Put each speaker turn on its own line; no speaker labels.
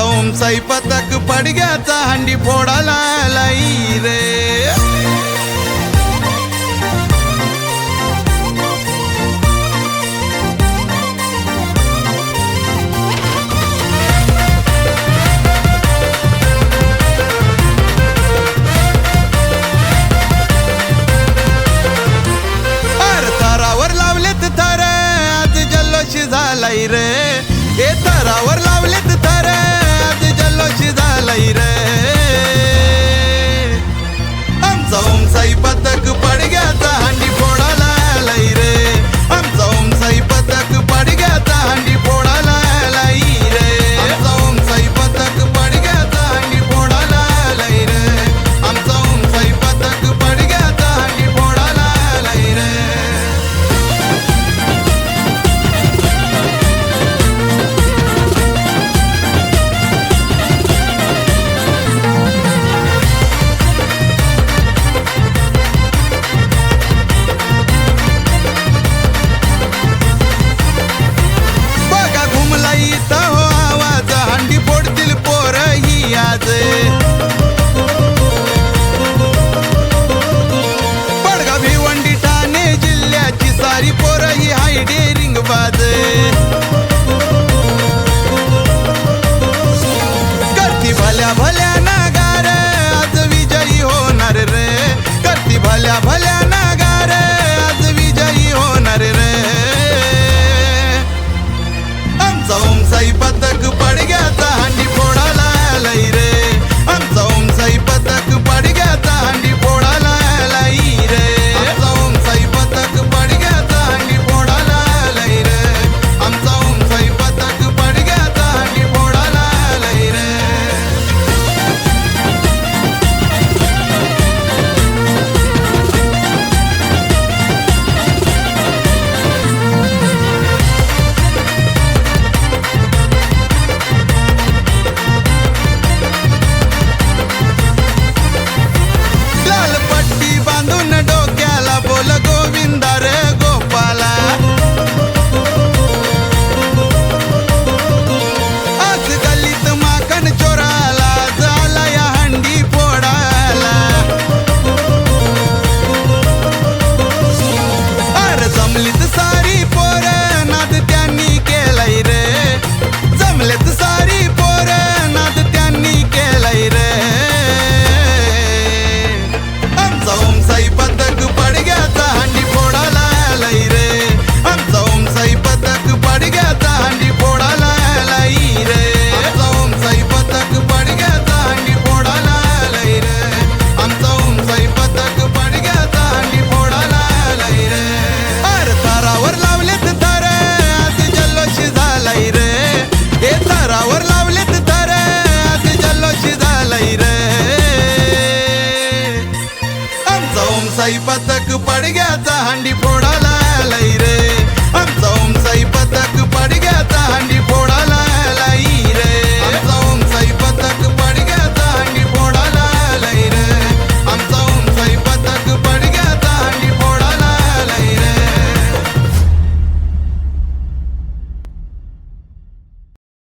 सौंसाई पथक पडग्याचा हंडी फोडाला Leyre सौम साई पतक पड़ गया படுக தாண்டி போடலாம்